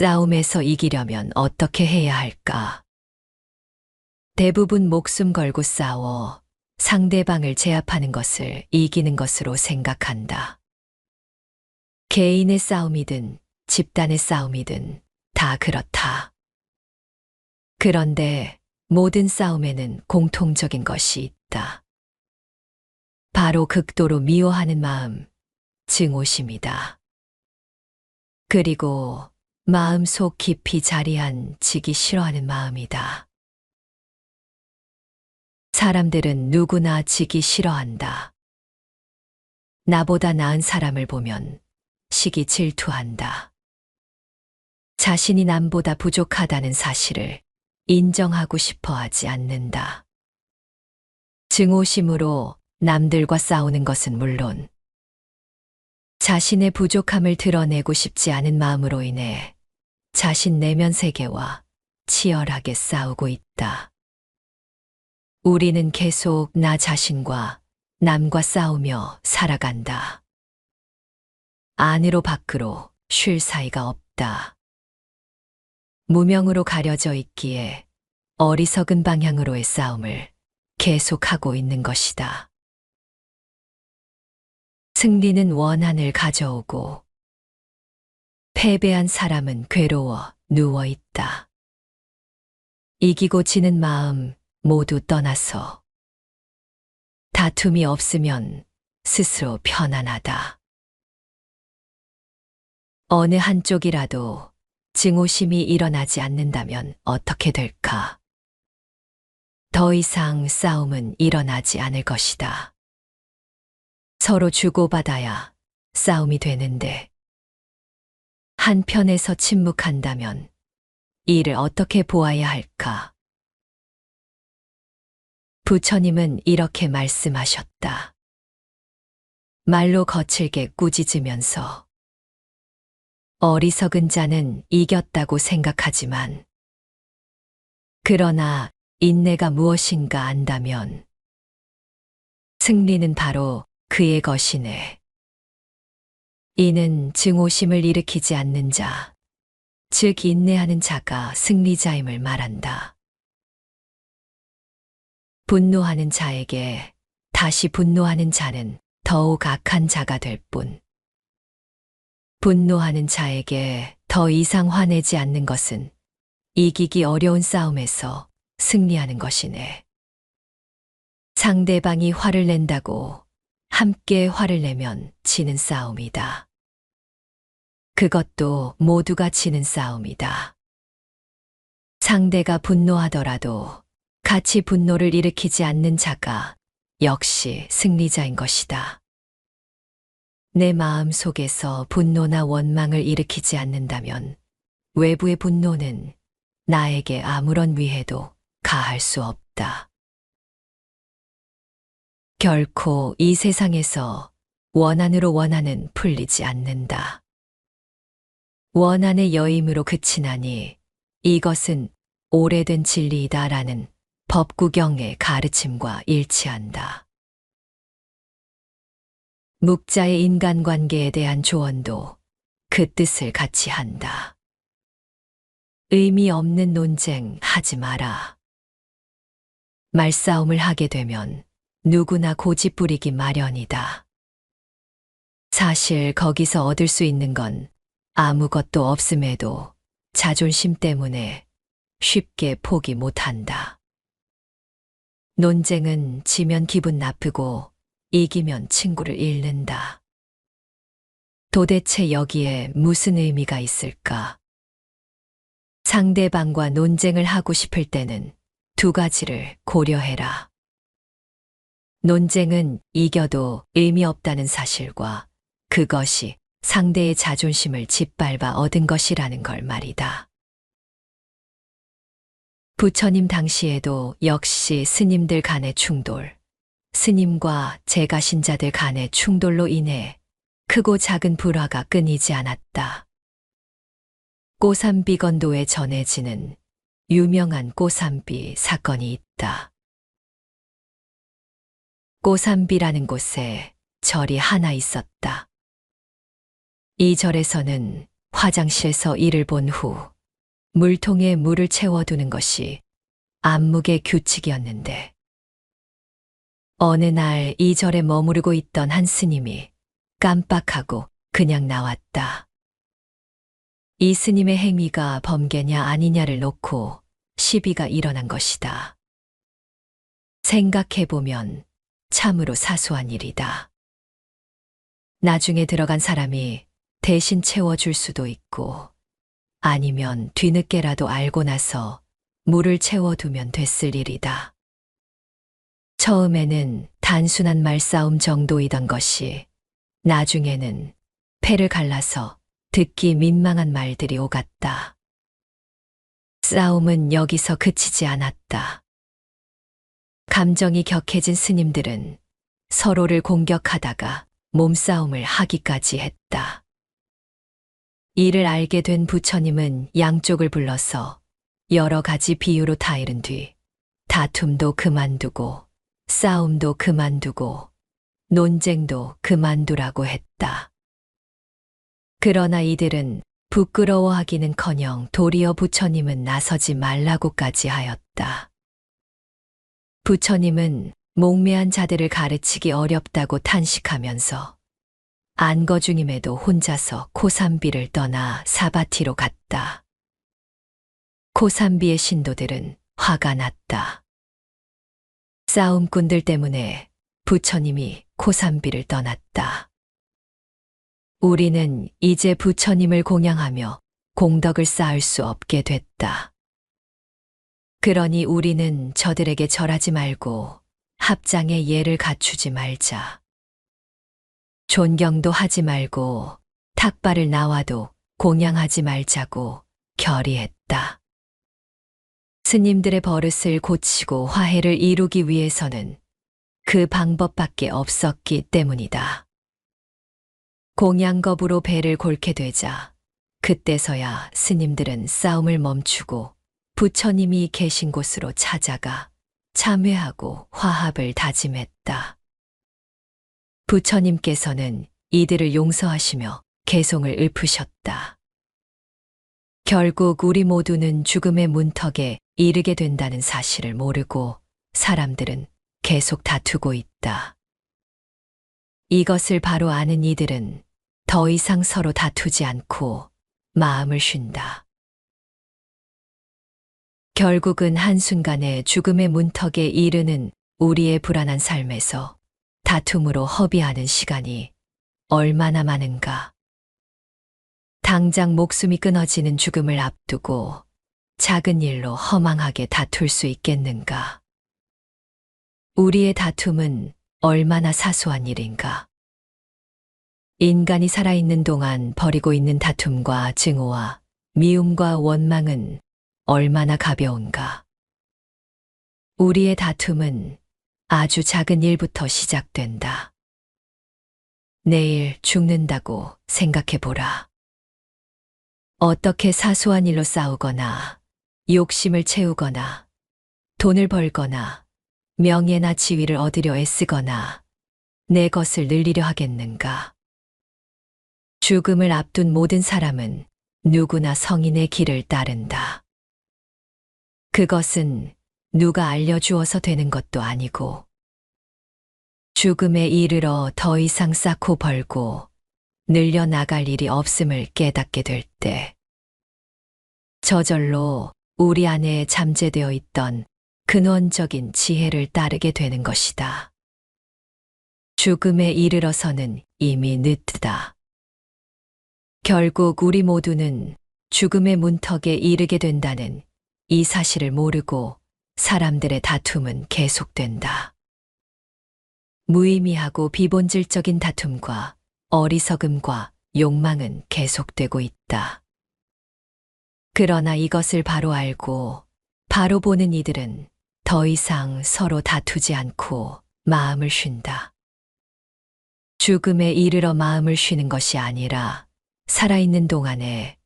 싸움에서 이기려면 어떻게 해야 할까? 대부분 목숨 걸고 싸워 상대방을 제압하는 것을 이기는 것으로 생각한다. 개인의 싸움이든 집단의 싸움이든 다 그렇다. 그런데 모든 싸움에는 공통적인 것이 있다. 바로 극도로 미워하는 마음, 증오심이다. 그리고 마음 속 깊이 자리한 지기 싫어하는 마음이다. 사람들은 누구나 지기 싫어한다. 나보다 나은 사람을 보면 시기 질투한다. 자신이 남보다 부족하다는 사실을 인정하고 싶어 하지 않는다. 증오심으로 남들과 싸우는 것은 물론 자신의 부족함을 드러내고 싶지 않은 마음으로 인해 자신 내면 세계와 치열하게 싸우고 있다. 우리는 계속 나 자신과 남과 싸우며 살아간다. 안으로 밖으로 쉴 사이가 없다. 무명으로 가려져 있기에 어리석은 방향으로의 싸움을 계속하고 있는 것이다. 승리는 원한을 가져오고 패배한 사람은 괴로워 누워 있다. 이기고 지는 마음 모두 떠나서 다툼이 없으면 스스로 편안하다. 어느 한쪽이라도 증오심이 일어나지 않는다면 어떻게 될까? 더 이상 싸움은 일어나지 않을 것이다. 서로 주고받아야 싸움이 되는데, 한편에서 침묵한다면 이를 어떻게 보아야 할까? 부처님은 이렇게 말씀하셨다. 말로 거칠게 꾸짖으면서 어리석은 자는 이겼다고 생각하지만 그러나 인내가 무엇인가 안다면 승리는 바로 그의 것이네. 이는 증오심을 일으키지 않는 자, 즉 인내하는 자가 승리자임을 말한다. 분노하는 자에게 다시 분노하는 자는 더욱 악한 자가 될 뿐. 분노하는 자에게 더 이상 화내지 않는 것은 이기기 어려운 싸움에서 승리하는 것이네. 상대방이 화를 낸다고 함께 화를 내면 지는 싸움이다. 그것도 모두가 지는 싸움이다. 상대가 분노하더라도 같이 분노를 일으키지 않는 자가 역시 승리자인 것이다. 내 마음 속에서 분노나 원망을 일으키지 않는다면 외부의 분노는 나에게 아무런 위해도 가할 수 없다. 결코 이 세상에서 원한으로 원하는 풀리지 않는다. 원한의 여임으로 그치나니 이것은 오래된 진리이다라는 법구경의 가르침과 일치한다. 묵자의 인간관계에 대한 조언도 그 뜻을 같이 한다. 의미 없는 논쟁 하지 마라. 말싸움을 하게 되면 누구나 고집 부리기 마련이다. 사실 거기서 얻을 수 있는 건 아무것도 없음에도 자존심 때문에 쉽게 포기 못한다. 논쟁은 지면 기분 나쁘고 이기면 친구를 잃는다. 도대체 여기에 무슨 의미가 있을까? 상대방과 논쟁을 하고 싶을 때는 두 가지를 고려해라. 논쟁은 이겨도 의미 없다는 사실과 그것이 상대의 자존심을 짓밟아 얻은 것이라는 걸 말이다. 부처님 당시에도 역시 스님들 간의 충돌, 스님과 제가 신자들 간의 충돌로 인해 크고 작은 불화가 끊이지 않았다. 꼬삼비 건도에 전해지는 유명한 꼬삼비 사건이 있다. 꼬삼비라는 곳에 절이 하나 있었다. 이 절에서는 화장실에서 일을 본후 물통에 물을 채워두는 것이 안목의 규칙이었는데 어느 날 이 절에 머무르고 있던 한 스님이 깜빡하고 그냥 나왔다. 이 스님의 행위가 범계냐 아니냐를 놓고 시비가 일어난 것이다. 생각해보면 참으로 사소한 일이다. 나중에 들어간 사람이 대신 채워줄 수도 있고 아니면 뒤늦게라도 알고 나서 물을 채워두면 됐을 일이다. 처음에는 단순한 말싸움 정도이던 것이 나중에는 패를 갈라서 듣기 민망한 말들이 오갔다. 싸움은 여기서 그치지 않았다. 감정이 격해진 스님들은 서로를 공격하다가 몸싸움을 하기까지 했다. 이를 알게 된 부처님은 양쪽을 불러서 여러 가지 비유로 타이른 뒤 다툼도 그만두고 싸움도 그만두고 논쟁도 그만두라고 했다. 그러나 이들은 부끄러워하기는 커녕 도리어 부처님은 나서지 말라고까지 하였다. 부처님은 몽매한 자들을 가르치기 어렵다고 탄식하면서 안거 중임에도 혼자서 코삼비를 떠나 사바티로 갔다. 코삼비의 신도들은 화가 났다. 싸움꾼들 때문에 부처님이 코삼비를 떠났다. 우리는 이제 부처님을 공양하며 공덕을 쌓을 수 없게 됐다. 그러니 우리는 저들에게 절하지 말고 합장의 예를 갖추지 말자. 존경도 하지 말고 탁발을 나와도 공양하지 말자고 결의했다. 스님들의 버릇을 고치고 화해를 이루기 위해서는 그 방법밖에 없었기 때문이다. 공양겁으로 배를 골게 되자 그때서야 스님들은 싸움을 멈추고 부처님이 계신 곳으로 찾아가 참회하고 화합을 다짐했다. 부처님께서는 이들을 용서하시며 개송을 읊으셨다. 결국 우리 모두는 죽음의 문턱에 이르게 된다는 사실을 모르고 사람들은 계속 다투고 있다. 이것을 바로 아는 이들은 더 이상 서로 다투지 않고 마음을 쉰다. 결국은 한순간에 죽음의 문턱에 이르는 우리의 불안한 삶에서 다툼으로 허비하는 시간이 얼마나 많은가. 당장 목숨이 끊어지는 죽음을 앞두고 작은 일로 허망하게 다툴 수 있겠는가. 우리의 다툼은 얼마나 사소한 일인가. 인간이 살아있는 동안 벌이고 있는 다툼과 증오와 미움과 원망은 얼마나 가벼운가. 우리의 다툼은 아주 작은 일부터 시작된다. 내일 죽는다고 생각해 보라. 어떻게 사소한 일로 싸우거나, 욕심을 채우거나, 돈을 벌거나, 명예나 지위를 얻으려 애쓰거나, 내 것을 늘리려 하겠는가. 죽음을 앞둔 모든 사람은 누구나 성인의 길을 따른다. 그것은 누가 알려주어서 되는 것도 아니고, 죽음에 이르러 더 이상 쌓고 벌고 늘려 나갈 일이 없음을 깨닫게 될 때, 저절로 우리 안에 잠재되어 있던 근원적인 지혜를 따르게 되는 것이다. 죽음에 이르러서는 이미 늦다. 결국 우리 모두는 죽음의 문턱에 이르게 된다는 이 사실을 모르고 사람들의 다툼은 계속된다. 무의미하고 비본질적인 다툼과 어리석음과 욕망은 계속되고 있다. 그러나 이것을 바로 알고 바로 보는 이들은 더 이상 서로 다투지 않고 마음을 쉰다. 죽음에 이르러 마음을 쉬는 것이 아니라 살아있는 동안에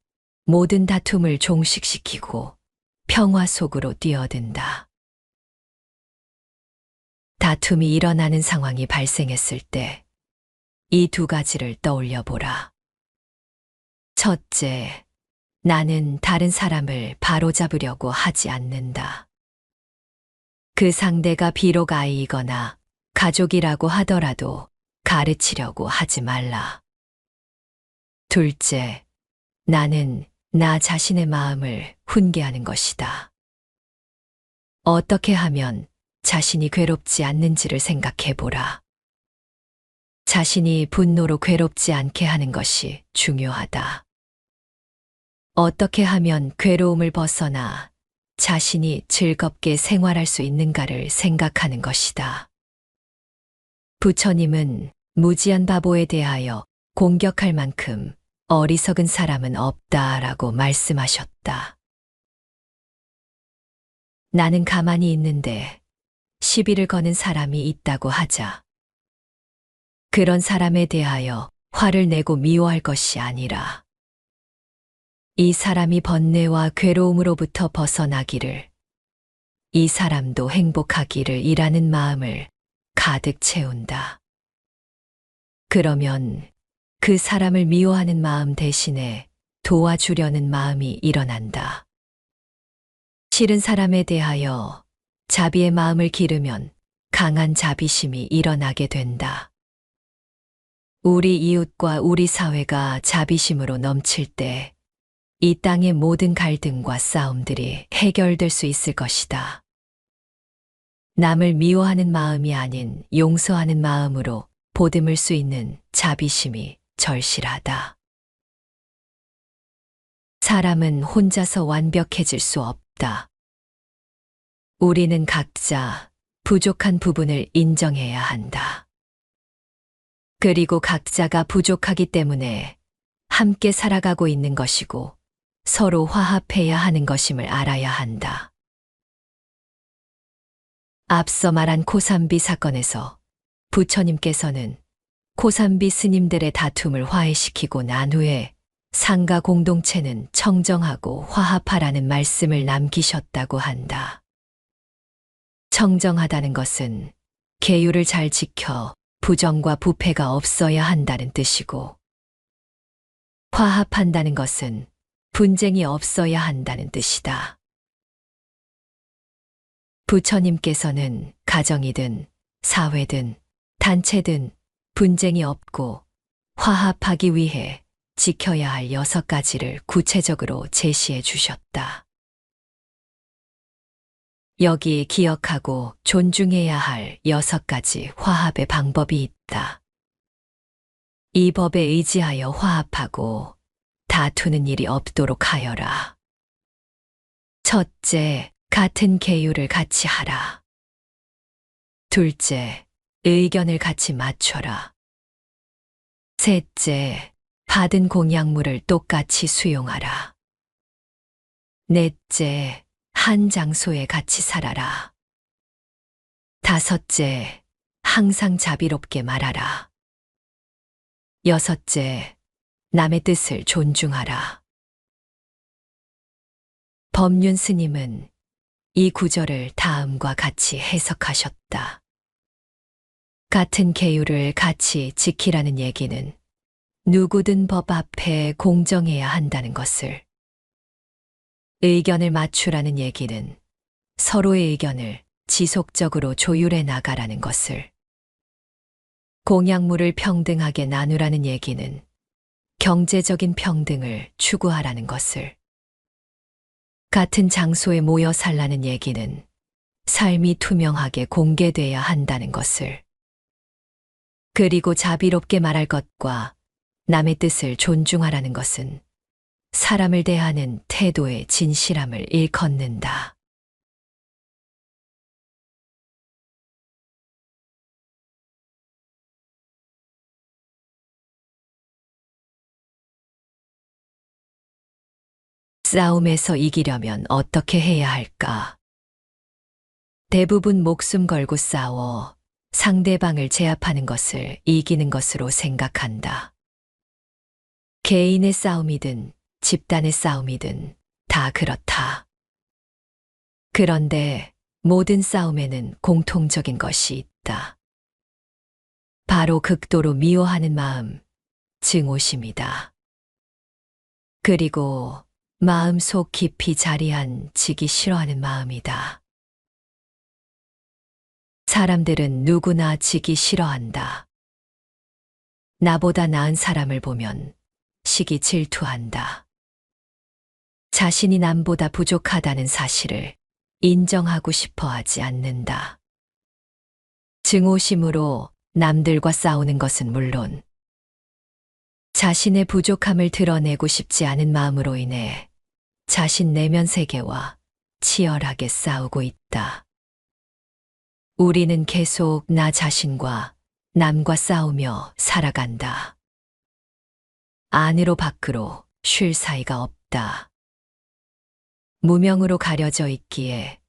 모든 다툼을 종식시키고 평화 속으로 뛰어든다. 다툼이 일어나는 상황이 발생했을 때 이 두 가지를 떠올려 보라. 첫째, 나는 다른 사람을 바로잡으려고 하지 않는다. 그 상대가 비록 아이이거나 가족이라고 하더라도 가르치려고 하지 말라. 둘째, 나는 나 자신의 마음을 훈계하는 것이다. 어떻게 하면 자신이 괴롭지 않는지를 생각해 보라. 자신이 분노로 괴롭지 않게 하는 것이 중요하다. 어떻게 하면 괴로움을 벗어나 자신이 즐겁게 생활할 수 있는가를 생각하는 것이다. 부처님은 무지한 바보에 대하여 공격할 만큼 어리석은 사람은 없다라고 말씀하셨다. 나는 가만히 있는데 시비를 거는 사람이 있다고 하자. 그런 사람에 대하여 화를 내고 미워할 것이 아니라 이 사람이 번뇌와 괴로움으로부터 벗어나기를 이 사람도 행복하기를 이라는 마음을 가득 채운다. 그러면 그 사람을 미워하는 마음 대신에 도와주려는 마음이 일어난다. 싫은 사람에 대하여 자비의 마음을 기르면 강한 자비심이 일어나게 된다. 우리 이웃과 우리 사회가 자비심으로 넘칠 때 이 땅의 모든 갈등과 싸움들이 해결될 수 있을 것이다. 남을 미워하는 마음이 아닌 용서하는 마음으로 보듬을 수 있는 자비심이 절실하다. 사람은 혼자서 완벽해질 수 없다. 우리는 각자 부족한 부분을 인정해야 한다. 그리고 각자가 부족하기 때문에 함께 살아가고 있는 것이고 서로 화합해야 하는 것임을 알아야 한다. 앞서 말한 코삼비 사건에서 부처님께서는 코삼비 스님들의 다툼을 화해시키고 난 후에 상가 공동체는 청정하고 화합하라는 말씀을 남기셨다고 한다. 청정하다는 것은 계율을 잘 지켜 부정과 부패가 없어야 한다는 뜻이고, 화합한다는 것은 분쟁이 없어야 한다는 뜻이다. 부처님께서는 가정이든 사회든 단체든 분쟁이 없고 화합하기 위해 지켜야 할 여섯 가지를 구체적으로 제시해 주셨다. 여기 기억하고 존중해야 할 여섯 가지 화합의 방법이 있다. 이 법에 의지하여 화합하고 다투는 일이 없도록 하여라. 첫째, 같은 계율을 같이 하라. 둘째, 의견을 같이 맞춰라. 셋째, 받은 공약물을 똑같이 수용하라. 넷째, 한 장소에 같이 살아라. 다섯째, 항상 자비롭게 말하라. 여섯째, 남의 뜻을 존중하라. 법륜 스님은 이 구절을 다음과 같이 해석하셨다. 같은 계율을 같이 지키라는 얘기는 누구든 법 앞에 공정해야 한다는 것을, 의견을 맞추라는 얘기는 서로의 의견을 지속적으로 조율해 나가라는 것을, 공약물을 평등하게 나누라는 얘기는 경제적인 평등을 추구하라는 것을, 같은 장소에 모여 살라는 얘기는 삶이 투명하게 공개돼야 한다는 것을, 그리고 자비롭게 말할 것과 남의 뜻을 존중하라는 것은 사람을 대하는 태도의 진실함을 일컫는다. 싸움에서 이기려면 어떻게 해야 할까? 대부분 목숨 걸고 싸워 상대방을 제압하는 것을 이기는 것으로 생각한다. 개인의 싸움이든 집단의 싸움이든 다 그렇다. 그런데 모든 싸움에는 공통적인 것이 있다. 바로 극도로 미워하는 마음, 증오심이다. 그리고 마음 속 깊이 자리한 지기 싫어하는 마음이다. 사람들은 누구나 지기 싫어한다. 나보다 나은 사람을 보면 시기 질투한다. 자신이 남보다 부족하다는 사실을 인정하고 싶어 하지 않는다. 증오심으로 남들과 싸우는 것은 물론 자신의 부족함을 드러내고 싶지 않은 마음으로 인해 자신 내면 세계와 치열하게 싸우고 있다. 우리는 계속 나 자신과 남과 싸우며 살아간다. 안으로 밖으로 쉴 사이가 없다. 무명으로 가려져 있기에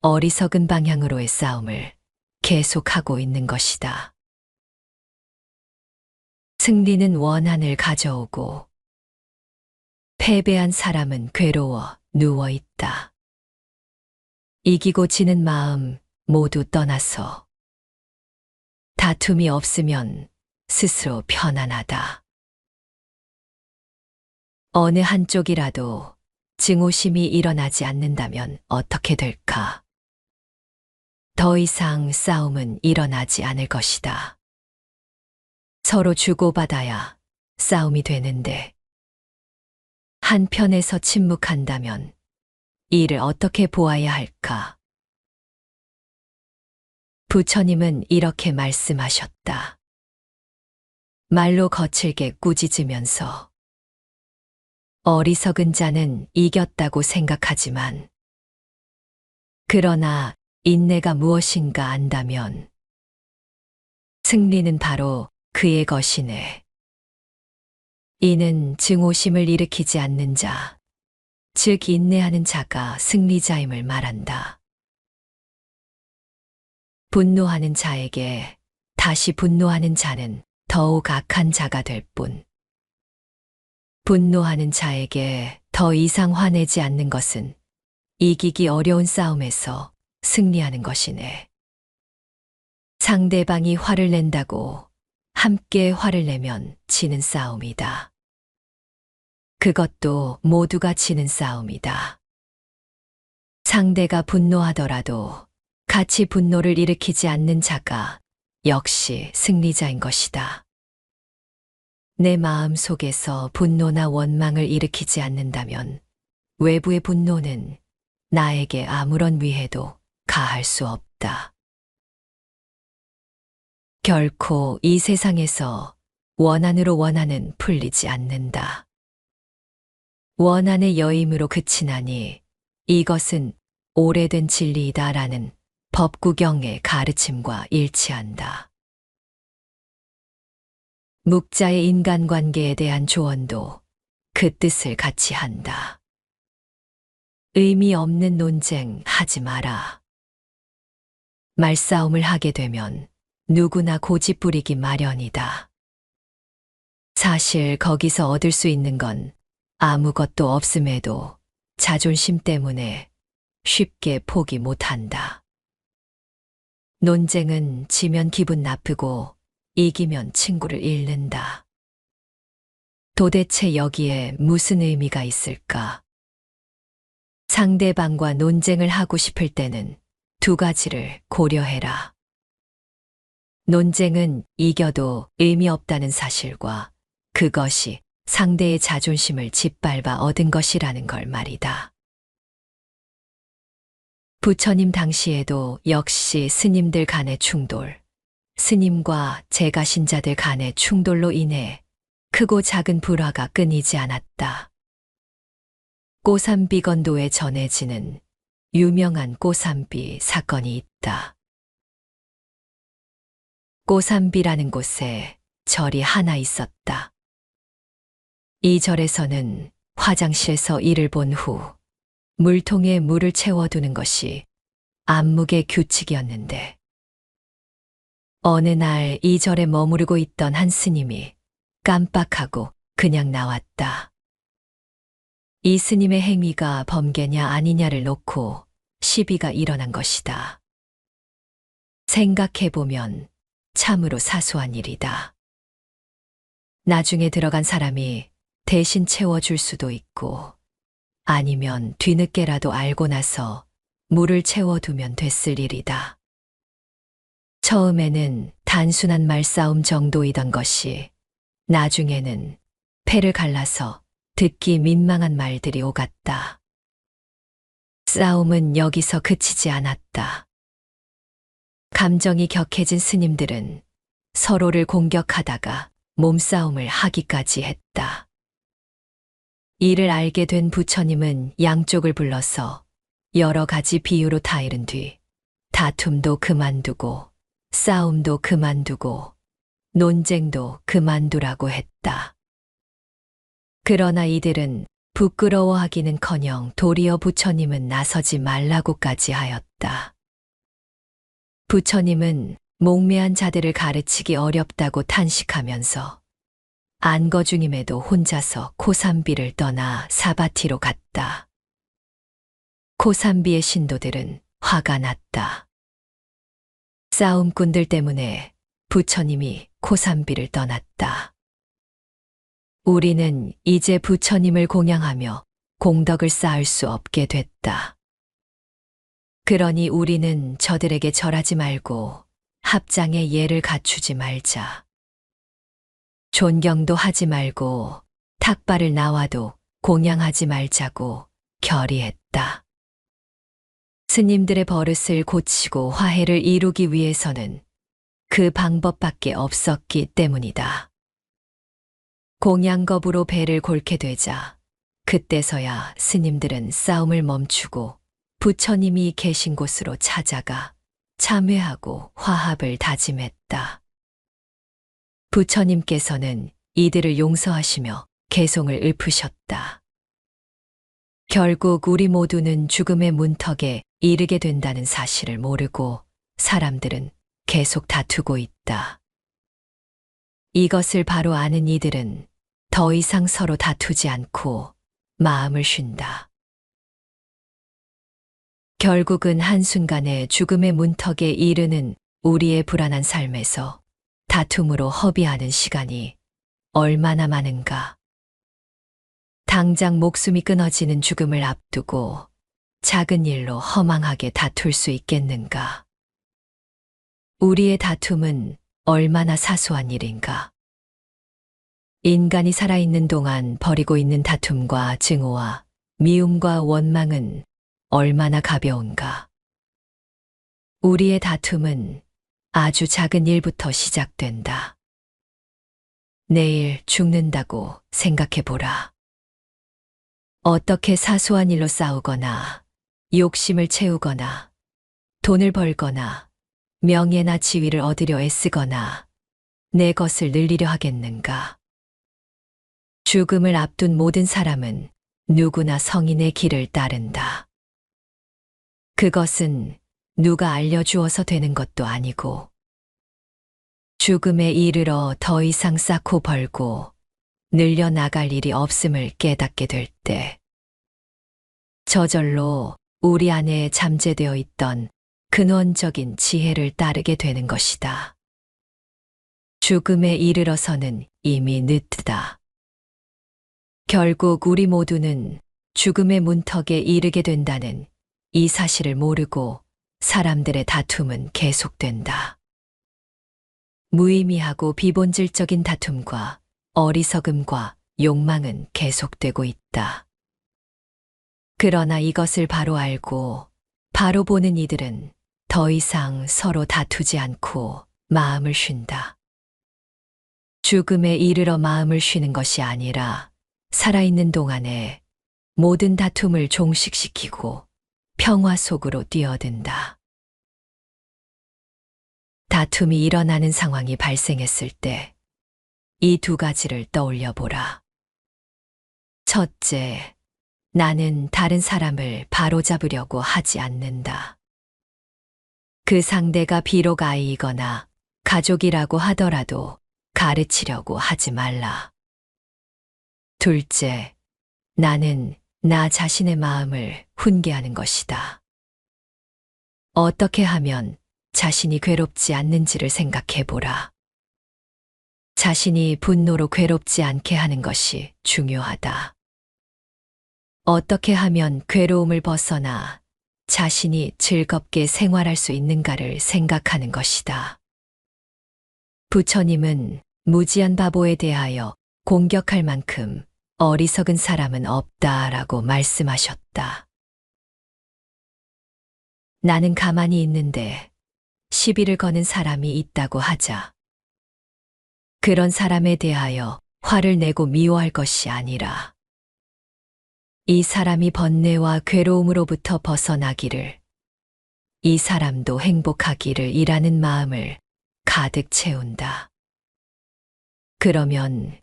어리석은 방향으로의 싸움을 계속하고 있는 것이다. 승리는 원한을 가져오고 패배한 사람은 괴로워 누워 있다. 이기고 지는 마음 모두 떠나서 다툼이 없으면 스스로 편안하다. 어느 한쪽이라도 증오심이 일어나지 않는다면 어떻게 될까? 더 이상 싸움은 일어나지 않을 것이다. 서로 주고받아야 싸움이 되는데, 한편에서 침묵한다면 이를 어떻게 보아야 할까? 부처님은 이렇게 말씀하셨다. 말로 거칠게 꾸짖으면서 어리석은 자는 이겼다고 생각하지만 그러나 인내가 무엇인가 안다면 승리는 바로 그의 것이네. 이는 증오심을 일으키지 않는 자, 즉 인내하는 자가 승리자임을 말한다. 분노하는 자에게 다시 분노하는 자는 더욱 악한 자가 될 뿐. 분노하는 자에게 더 이상 화내지 않는 것은 이기기 어려운 싸움에서 승리하는 것이네. 상대방이 화를 낸다고 함께 화를 내면 지는 싸움이다. 그것도 모두가 지는 싸움이다. 상대가 분노하더라도 같이 분노를 일으키지 않는 자가 역시 승리자인 것이다. 내 마음 속에서 분노나 원망을 일으키지 않는다면 외부의 분노는 나에게 아무런 위해도 가할 수 없다. 결코 이 세상에서 원한으로 원하는 풀리지 않는다. 원한의 여임으로 그치나니 이것은 오래된 진리이다라는 법구경의 가르침과 일치한다. 묵자의 인간관계에 대한 조언도 그 뜻을 같이 한다. 의미 없는 논쟁 하지 마라. 말싸움을 하게 되면 누구나 고집 부리기 마련이다. 사실 거기서 얻을 수 있는 건 아무것도 없음에도 자존심 때문에 쉽게 포기 못한다. 논쟁은 지면 기분 나쁘고 이기면 친구를 잃는다. 도대체 여기에 무슨 의미가 있을까? 상대방과 논쟁을 하고 싶을 때는 두 가지를 고려해라. 논쟁은 이겨도 의미 없다는 사실과 그것이 상대의 자존심을 짓밟아 얻은 것이라는 걸 말이다. 부처님 당시에도 역시 스님들 간의 충돌, 스님과 제가 신자들 간의 충돌로 인해 크고 작은 불화가 끊이지 않았다. 꼬삼비 건도에 전해지는 유명한 꼬삼비 사건이 있다. 꼬삼비라는 곳에 절이 하나 있었다. 이 절에서는 화장실에서 일을 본 후 물통에 물을 채워두는 것이 암묵의 규칙이었는데 어느 날 이 절에 머무르고 있던 한 스님이 깜빡하고 그냥 나왔다. 이 스님의 행위가 범계냐 아니냐를 놓고 시비가 일어난 것이다. 생각해보면 참으로 사소한 일이다. 나중에 들어간 사람이 대신 채워줄 수도 있고, 아니면 뒤늦게라도 알고 나서 물을 채워두면 됐을 일이다. 처음에는 단순한 말싸움 정도이던 것이 나중에는 패를 갈라서 듣기 민망한 말들이 오갔다. 싸움은 여기서 그치지 않았다. 감정이 격해진 스님들은 서로를 공격하다가 몸싸움을 하기까지 했다. 이를 알게 된 부처님은 양쪽을 불러서 여러 가지 비유로 타이른 뒤 다툼도 그만두고 싸움도 그만두고 논쟁도 그만두라고 했다. 그러나 이들은 부끄러워하기는 커녕 도리어 부처님은 나서지 말라고까지 하였다. 부처님은 몽매한 자들을 가르치기 어렵다고 탄식하면서 안거 중임에도 혼자서 코삼비를 떠나 사바티로 갔다. 코삼비의 신도들은 화가 났다. 싸움꾼들 때문에 부처님이 코삼비를 떠났다. 우리는 이제 부처님을 공양하며 공덕을 쌓을 수 없게 됐다. 그러니 우리는 저들에게 절하지 말고 합장의 예를 갖추지 말자. 존경도 하지 말고 탁발을 나와도 공양하지 말자고 결의했다. 스님들의 버릇을 고치고 화해를 이루기 위해서는 그 방법밖에 없었기 때문이다. 공양겁으로 배를 골게 되자 그때서야 스님들은 싸움을 멈추고 부처님이 계신 곳으로 찾아가 참회하고 화합을 다짐했다. 부처님께서는 이들을 용서하시며 개송을 읊으셨다. 결국 우리 모두는 죽음의 문턱에 이르게 된다는 사실을 모르고 사람들은 계속 다투고 있다. 이것을 바로 아는 이들은 더 이상 서로 다투지 않고 마음을 쉰다. 결국은 한순간에 죽음의 문턱에 이르는 우리의 불안한 삶에서 다툼으로 허비하는 시간이 얼마나 많은가. 당장 목숨이 끊어지는 죽음을 앞두고 작은 일로 허망하게 다툴 수 있겠는가. 우리의 다툼은 얼마나 사소한 일인가. 인간이 살아있는 동안 벌이고 있는 다툼과 증오와 미움과 원망은 얼마나 가벼운가. 우리의 다툼은 아주 작은 일부터 시작된다. 내일 죽는다고 생각해 보라. 어떻게 사소한 일로 싸우거나 욕심을 채우거나 돈을 벌거나 명예나 지위를 얻으려 애쓰거나 내 것을 늘리려 하겠는가. 죽음을 앞둔 모든 사람은 누구나 성인의 길을 따른다. 그것은 누가 알려주어서 되는 것도 아니고, 죽음에 이르러 더 이상 쌓고 벌고 늘려 나갈 일이 없음을 깨닫게 될 때, 저절로 우리 안에 잠재되어 있던 근원적인 지혜를 따르게 되는 것이다. 죽음에 이르러서는 이미 늦다. 결국 우리 모두는 죽음의 문턱에 이르게 된다는 이 사실을 모르고 사람들의 다툼은 계속된다. 무의미하고 비본질적인 다툼과 어리석음과 욕망은 계속되고 있다. 그러나 이것을 바로 알고 바로 보는 이들은 더 이상 서로 다투지 않고 마음을 쉰다. 죽음에 이르러 마음을 쉬는 것이 아니라 살아있는 동안에 모든 다툼을 종식시키고 평화 속으로 뛰어든다. 다툼이 일어나는 상황이 발생했을 때 이 두 가지를 떠올려 보라. 첫째, 나는 다른 사람을 바로잡으려고 하지 않는다. 그 상대가 비록 아이이거나 가족이라고 하더라도 가르치려고 하지 말라. 둘째, 나는 나 자신의 마음을 훈계하는 것이다. 어떻게 하면 자신이 괴롭지 않는지를 생각해 보라. 자신이 분노로 괴롭지 않게 하는 것이 중요하다. 어떻게 하면 괴로움을 벗어나 자신이 즐겁게 생활할 수 있는가를 생각하는 것이다. 부처님은 무지한 바보에 대하여 공격할 만큼 어리석은 사람은 없다라고 말씀하셨다. 나는 가만히 있는데 시비를 거는 사람이 있다고 하자. 그런 사람에 대하여 화를 내고 미워할 것이 아니라 이 사람이 번뇌와 괴로움으로부터 벗어나기를 이 사람도 행복하기를 이라는 마음을 가득 채운다. 그러면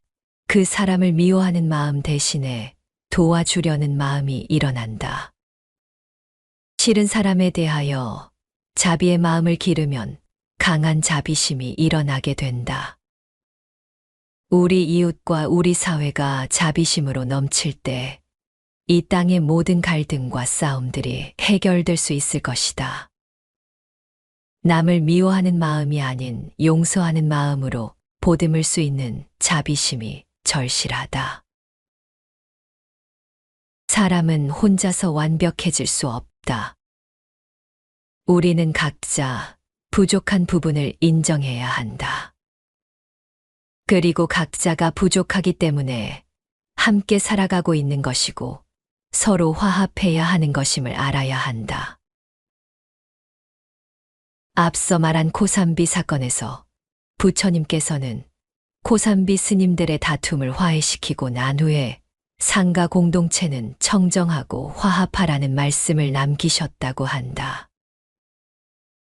그 사람을 미워하는 마음 대신에 도와주려는 마음이 일어난다. 싫은 사람에 대하여 자비의 마음을 기르면 강한 자비심이 일어나게 된다. 우리 이웃과 우리 사회가 자비심으로 넘칠 때 이 땅의 모든 갈등과 싸움들이 해결될 수 있을 것이다. 남을 미워하는 마음이 아닌 용서하는 마음으로 보듬을 수 있는 자비심이 절실하다. 사람은 혼자서 완벽해질 수 없다. 우리는 각자 부족한 부분을 인정해야 한다. 그리고 각자가 부족하기 때문에 함께 살아가고 있는 것이고 서로 화합해야 하는 것임을 알아야 한다. 앞서 말한 코삼비 사건에서 부처님께서는 코삼비 스님들의 다툼을 화해시키고 난 후에 상가 공동체는 청정하고 화합하라는 말씀을 남기셨다고 한다.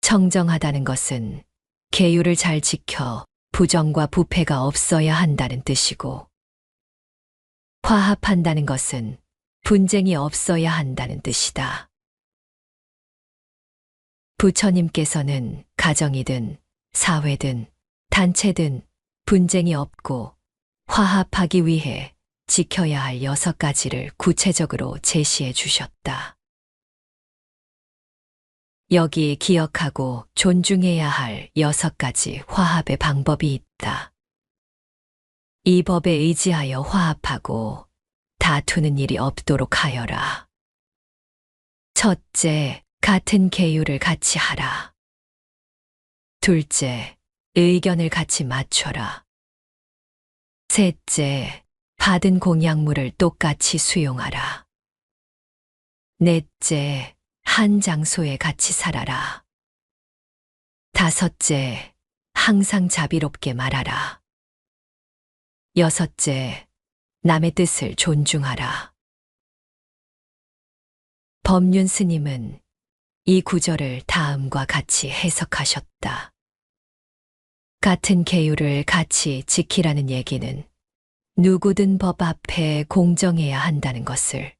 청정하다는 것은 계율을 잘 지켜 부정과 부패가 없어야 한다는 뜻이고, 화합한다는 것은 분쟁이 없어야 한다는 뜻이다. 부처님께서는 가정이든 사회든 단체든 분쟁이 없고 화합하기 위해 지켜야 할 여섯 가지를 구체적으로 제시해 주셨다. 여기 기억하고 존중해야 할 여섯 가지 화합의 방법이 있다. 이 법에 의지하여 화합하고 다투는 일이 없도록 하여라. 첫째, 같은 계율을 같이 하라. 둘째, 의견을 같이 맞춰라. 셋째, 받은 공약물을 똑같이 수용하라. 넷째, 한 장소에 같이 살아라. 다섯째, 항상 자비롭게 말하라. 여섯째, 남의 뜻을 존중하라. 법륜 스님은 이 구절을 다음과 같이 해석하셨다. 같은 계율을 같이 지키라는 얘기는 누구든 법 앞에 공정해야 한다는 것을,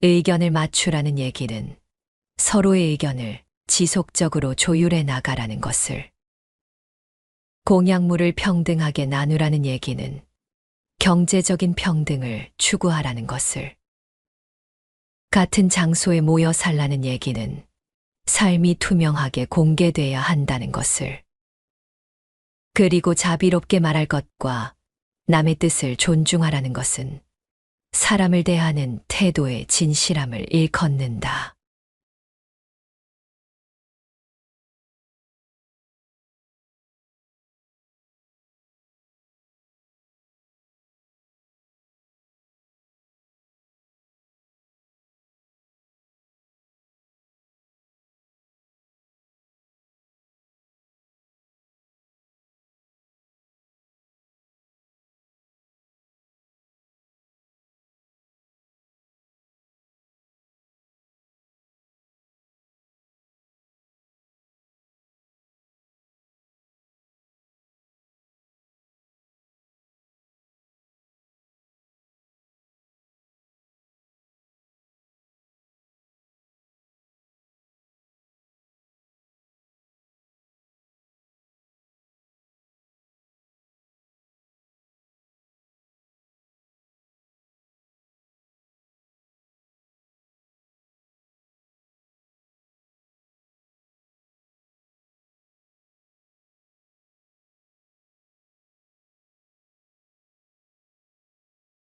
의견을 맞추라는 얘기는 서로의 의견을 지속적으로 조율해 나가라는 것을, 공약물을 평등하게 나누라는 얘기는 경제적인 평등을 추구하라는 것을, 같은 장소에 모여 살라는 얘기는 삶이 투명하게 공개돼야 한다는 것을, 그리고 자비롭게 말할 것과 남의 뜻을 존중하라는 것은 사람을 대하는 태도의 진실함을 일컫는다.